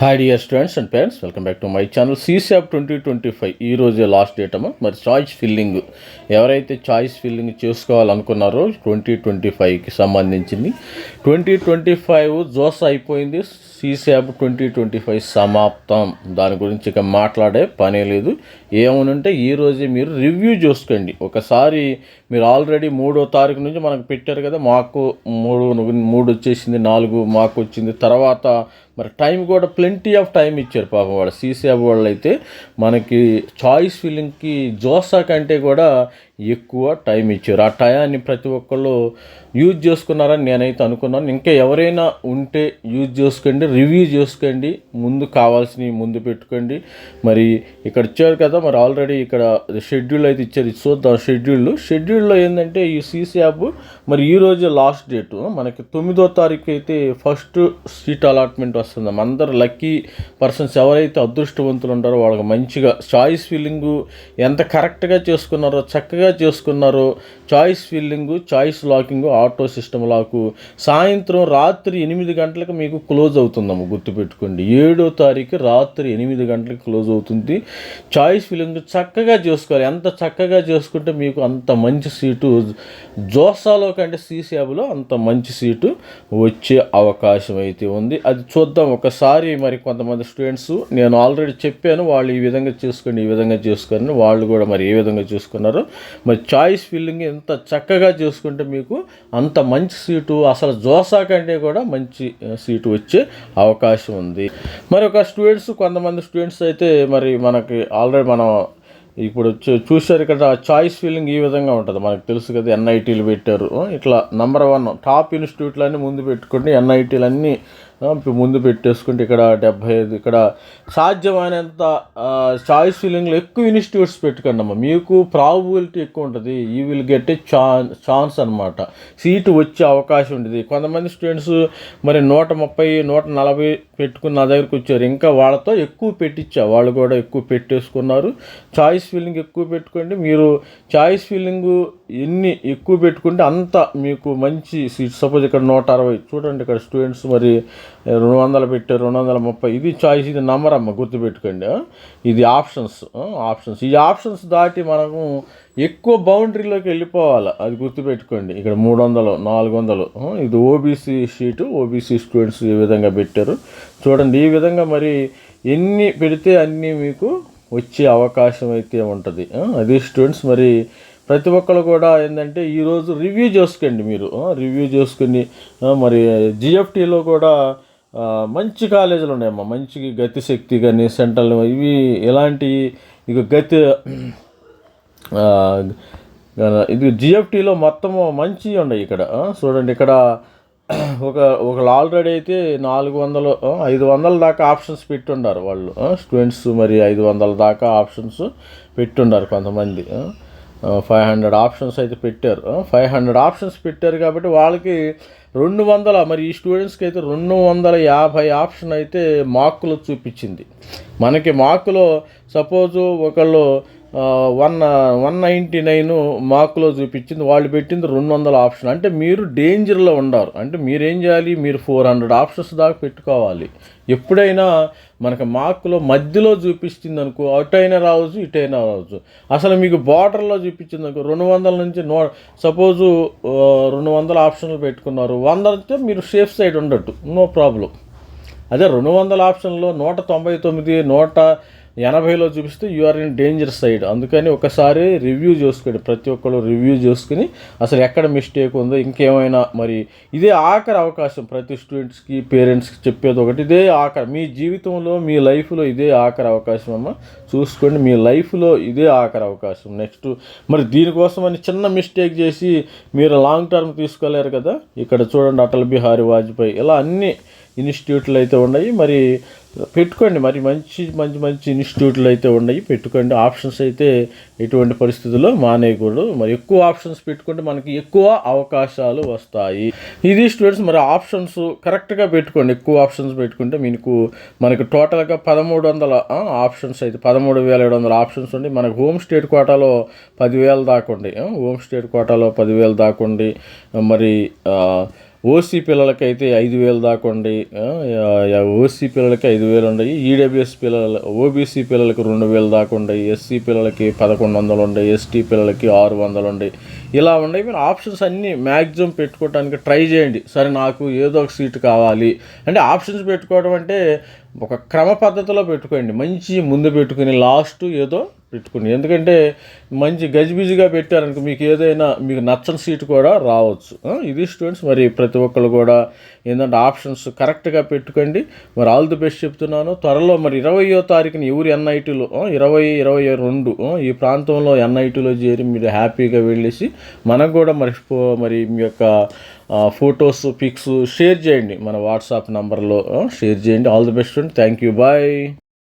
Hi dear students and parents welcome back to my channel సీసాప్ twenty twenty five ఈ రోజే last date అమ్మా. మరి choice filling ఎవరైతే choice filling చేసుకోవాలనుకున్నారో twenty twenty ఫైవ్కి సంబంధించింది. ట్వంటీ ట్వంటీ ఫైవ్ జోస్ అయిపోయింది. సీసాప్ ట్వంటీ ట్వంటీ ఫైవ్ సమాప్తం. దాని గురించి ఇక మాట్లాడే పనే లేదు. ఏమనుంటే ఈ రోజే మీరు రివ్యూ చూసుకోండి. ఒకసారి మీరు ఆల్రెడీ మూడో తారీఖు నుంచి మనకు పెట్టారు కదా మాకు మూడు మూడు వచ్చేసింది నాలుగు మాకు వచ్చింది. తర్వాత మరి టైం కూడా ప్లెంటీ ఆఫ్ టైం ఇచ్చారు పాపం వాళ్ళు. సీసీఎఫ్ వాళ్ళు అయితే మనకి చాయిస్ ఫీలింగ్కి జోసా కంటే కూడా ఎక్కువ టైం ఇచ్చారు. ఆ టయాన్ని ప్రతి ఒక్కళ్ళు యూజ్ చేసుకున్నారని నేనైతే అనుకున్నాను. ఇంకా ఎవరైనా ఉంటే యూజ్ చేసుకోండి రివ్యూ చేసుకోండి ముందు కావాల్సినవి ముందు పెట్టుకోండి. మరి ఇక్కడ ఇచ్చారు కదా మరి ఆల్రెడీ ఇక్కడ షెడ్యూల్ అయితే ఇచ్చారు. ఇది చూద్దాం షెడ్యూల్. షెడ్యూల్లో ఏంటంటే ఈ సీసీ యాప్ మరి ఈ లాస్ట్ డేట్. మనకి తొమ్మిదో తారీఖు అయితే ఫస్ట్ సీట్ అలాట్మెంట్ వస్తుంది. అందరు లక్కీ పర్సన్స్ ఎవరైతే అదృష్టవంతులు ఉంటారో వాళ్ళకి మంచిగా చాయిస్ ఫీలింగ్ ఎంత కరెక్ట్గా చేసుకున్నారో చక్కగా చేసుకున్నారో choice filling choice locking auto system lock సాయంత్రం రాత్రి ఎనిమిది గంటలకు మీకు క్లోజ్ అవుతుందమ్మ గుర్తుపెట్టుకోండి. ఏడో తారీఖు రాత్రి ఎనిమిది గంటలకు క్లోజ్ అవుతుంది. చాయిస్ ఫిల్లింగ్ చక్కగా చేసుకోవాలి. ఎంత చక్కగా చేసుకుంటే మీకు అంత మంచి సీటు జోసాలో కంటే సీసీఎబ్లో అంత మంచి సీటు వచ్చే అవకాశం అయితే ఉంది. అది చూద్దాం. ఒకసారి మరి కొంతమంది స్టూడెంట్స్ నేను ఆల్రెడీ చెప్పాను వాళ్ళు ఈ విధంగా చేసుకోండి ఈ విధంగా చేసుకోండి వాళ్ళు కూడా మరి ఏ విధంగా చేసుకున్నారు. మరి చాయిస్ ఫిల్లింగ్ ఎంత చక్కగా చేసుకుంటే మీకు అంత మంచి సీటు అసలు జోసా కంటే కూడా మంచి సీటు వచ్చే అవకాశం ఉంది. మరి ఒక స్టూడెంట్స్ కొంతమంది స్టూడెంట్స్ అయితే మరి మనకి ఆల్రెడీ మనం ఇప్పుడు చూ- చూశారు ఇక్కడ చాయిస్ ఫీలింగ్ ఈ విధంగా ఉంటుంది. మనకు తెలుసు కదా ఎన్ఐటీలు పెట్టారు. ఇట్లా నెంబర్ వన్ టాప్ ఇన్స్టిట్యూట్లన్నీ ముందు పెట్టుకుంటే ఎన్ఐటీలన్నీ ముందు పెట్టేసుకుంటే ఇక్కడ డెబ్బై ఐదు ఇక్కడ సాధ్యమైనంత చాయిస్ ఫీలింగ్లో ఎక్కువ ఇన్స్టిట్యూట్స్ పెట్టుకోండి మీకు ప్రాబిలిటీ ఎక్కువ ఉంటుంది. ఈ will get a chance chance అనమాట సీటు వచ్చే అవకాశం ఉంటుంది కొంతమంది స్టూడెంట్స్ మరి నూట ముప్పై నూట నలభై పెట్టుకుని నా దగ్గరికి వచ్చారు. ఇంకా వాళ్ళతో ఎక్కువ పెట్టించా. వాళ్ళు కూడా ఎక్కువ పెట్టేసుకున్నారు. చాయిస్ ఫీలింగ్ ఎక్కువ పెట్టుకోండి. మీరు చాయిస్ ఫీలింగు ఎన్ని ఎక్కువ పెట్టుకుంటే అంత మీకు మంచి సీట్. సపోజ్ ఇక్కడ నూట అరవై చూడండి ఇక్కడ స్టూడెంట్స్ మరి రెండు వందలు పెట్టారు రెండు వందల ముప్పై ఇది చాయిస్ ఇది నంబర్ అమ్మ గుర్తుపెట్టుకోండి ఇది ఆప్షన్స్ ఆప్షన్స్. ఈ ఆప్షన్స్ దాటి మనము ఎక్కువ బౌండరీలోకి వెళ్ళిపోవాలి అది గుర్తుపెట్టుకోండి. ఇక్కడ మూడు వందలు నాలుగు వందలు ఇది ఓబీసీ షీటు ఓబీసీ స్టూడెంట్స్ ఈ విధంగా పెట్టారు. చూడండి ఈ విధంగా మరి ఎన్ని పెడితే అన్నీ మీకు వచ్చే అవకాశం అయితే ఉంటుంది అదే అది స్టూడెంట్స్ మరి ప్రతి ఒక్కరు కూడా ఏంటంటే ఈరోజు రివ్యూ చేసుకోండి మీరు. రివ్యూ చేసుకుని మరి జిఎఫ్టీలో కూడా మంచి కాలేజీలు ఉన్నాయమ్మా. మంచి గతి శక్తి కానీ సెంట్రల్ ఇవి ఎలాంటి ఇక గతి ఇది జిఎఫ్టీలో మొత్తము మంచి ఉన్నాయి ఇక్కడ. చూడండి ఇక్కడ ఒక ఒకళ్ళు ఆల్రెడీ అయితే నాలుగు వందలు ఐదు వందల దాకా ఆప్షన్స్ పెట్టుండారు వాళ్ళు. స్టూడెంట్స్ మరి ఐదు వందల దాకా ఆప్షన్స్ పెట్టుండారు కొంతమంది. ఫైవ్ హండ్రెడ్ ఆప్షన్స్ అయితే పెట్టారు. ఫైవ్ హండ్రెడ్ ఆప్షన్స్ పెట్టారు కాబట్టి వాళ్ళకి రెండు వందల మరి ఈ స్టూడెంట్స్కి అయితే రెండు వందల యాభై ఆప్షన్ అయితే మార్కులు చూపించింది. మనకి మార్కులో సపోజు ఒకళ్ళు వన్ వన్ నైంటీ నైన్ మార్కులో చూపించింది. వాళ్ళు పెట్టింది రెండు వందల ఆప్షన్. అంటే మీరు డేంజర్లో ఉండారు. అంటే మీరేం చేయాలి? మీరు ఫోర్ హండ్రెడ్ ఆప్షన్స్ దాకా పెట్టుకోవాలి. ఎప్పుడైనా మనకు మార్కులో మధ్యలో చూపిస్తుంది అనుకో అటైనా రావచ్చు ఇటైనా రావచ్చు. అసలు మీకు బార్డర్లో చూపించింది అనుకో రెండు వందల నుంచి నో సపోజు రెండు వందల ఆప్షన్లు పెట్టుకున్నారు. వంద అంటే మీరు సేఫ్ సైడ్ ఉండట్టు నో ప్రాబ్లం. అదే రెండు వందల ఆప్షన్లో నూట తొంభై తొమ్మిది నూట ఎనభైలో చూపిస్తే యూఆర్ ఇన్ డేంజర్ సైడ్ అందుకని ఒకసారి రివ్యూ చేసుకోండి ప్రతి ఒక్కరు రివ్యూ చేసుకుని అసలు ఎక్కడ మిస్టేక్ ఉందో ఇంకేమైనా మరి ఇదే ఆఖరి అవకాశం. ప్రతి స్టూడెంట్స్కి పేరెంట్స్కి చెప్పేది ఒకటి ఇదే ఆఖరి. మీ జీవితంలో మీ లైఫ్లో ఇదే ఆఖరి అవకాశం అమ్మ. చూసుకోండి మీ లైఫ్లో ఇదే ఆఖరి అవకాశం. నెక్స్ట్ మరి దీనికోసం అని చిన్న మిస్టేక్ చేసి మీరు లాంగ్ టర్మ్ తీసుకోలేరు కదా? ఇక్కడ చూడండి అటల్ బిహారీ వాజ్పేయి. ఇలా అన్ని ఇన్స్టిట్యూట్లు అయితే ఉన్నాయి. మరి పెట్టుకోండి. మరి మంచి మంచి మంచి ఇన్స్టిట్యూట్లు అయితే ఉన్నాయి. పెట్టుకోండి. ఆప్షన్స్ అయితే ఎటువంటి పరిస్థితుల్లో మానేయకూడదు. మరి ఎక్కువ ఆప్షన్స్ పెట్టుకుంటే మనకి ఎక్కువ అవకాశాలు వస్తాయి. ఇది స్టూడెంట్స్ మరి ఆప్షన్స్ కరెక్ట్గా పెట్టుకోండి. ఎక్కువ ఆప్షన్స్ పెట్టుకుంటే మీకు మనకి టోటల్గా పదమూడు వందల ఆప్షన్స్ అయితే పదమూడు వేల ఏడు వందల ఆప్షన్స్ ఉండి మనకు హోమ్ స్టేట్ కోటాలో పదివేలు దాకా ఉండి హోమ్ స్టేట్ కోటాలో పదివేలు దాకా ఉండి మరి ఓసీ పిల్లలకైతే ఐదు వేలు దాకా ఉండి ఓసీ పిల్లలకి ఐదు వేలు ఉండయి ఈడబ్ల్యూఎస్ పిల్లల ఓబీసీ పిల్లలకి రెండు వేలు దాకా ఉండయి ఎస్సీ పిల్లలకి పదకొండు వందలు ఉండయి ఎస్టీ పిల్లలకి ఆరు వందలు ఉండయి. ఇలా ఉన్నాయి మీరు ఆప్షన్స్ అన్నీ మ్యాక్సిమం పెట్టుకోవడానికి ట్రై చేయండి. సరే నాకు ఏదో ఒక సీట్ కావాలి. అంటే ఆప్షన్స్ పెట్టుకోవడం అంటే ఒక క్రమ పద్ధతిలో పెట్టుకోండి. మంచి ముందు పెట్టుకుని లాస్ట్ ఏదో పెట్టుకుని. ఎందుకంటే మంచి గజిబిజిగా పెట్టారనుకో మీకు ఏదైనా మీకు నచ్చని సీట్ కూడా రావచ్చు. ఇది స్టూడెంట్స్ మరి ప్రతి ఒక్కరు కూడా ఏంటంటే ఆప్షన్స్ కరెక్ట్గా పెట్టుకోండి. మరి ఆల్ ది బెస్ట్ చెప్తున్నాను. త్వరలో మరి ఇరవయో తారీఖున ఎవరు ఎన్ఐటీలో ఇరవై ఇరవై రెండు ఈ ప్రాంతంలో ఎన్ఐటీలో చేరి మీరు హ్యాపీగా వెళ్ళేసి మనకు కూడా మరి మరి మీ యొక్క ఫొటోస్ పిక్స్ షేర్ చేయండి. మన వాట్సాప్ నంబర్లో షేర్ చేయండి. All the best and thank you bye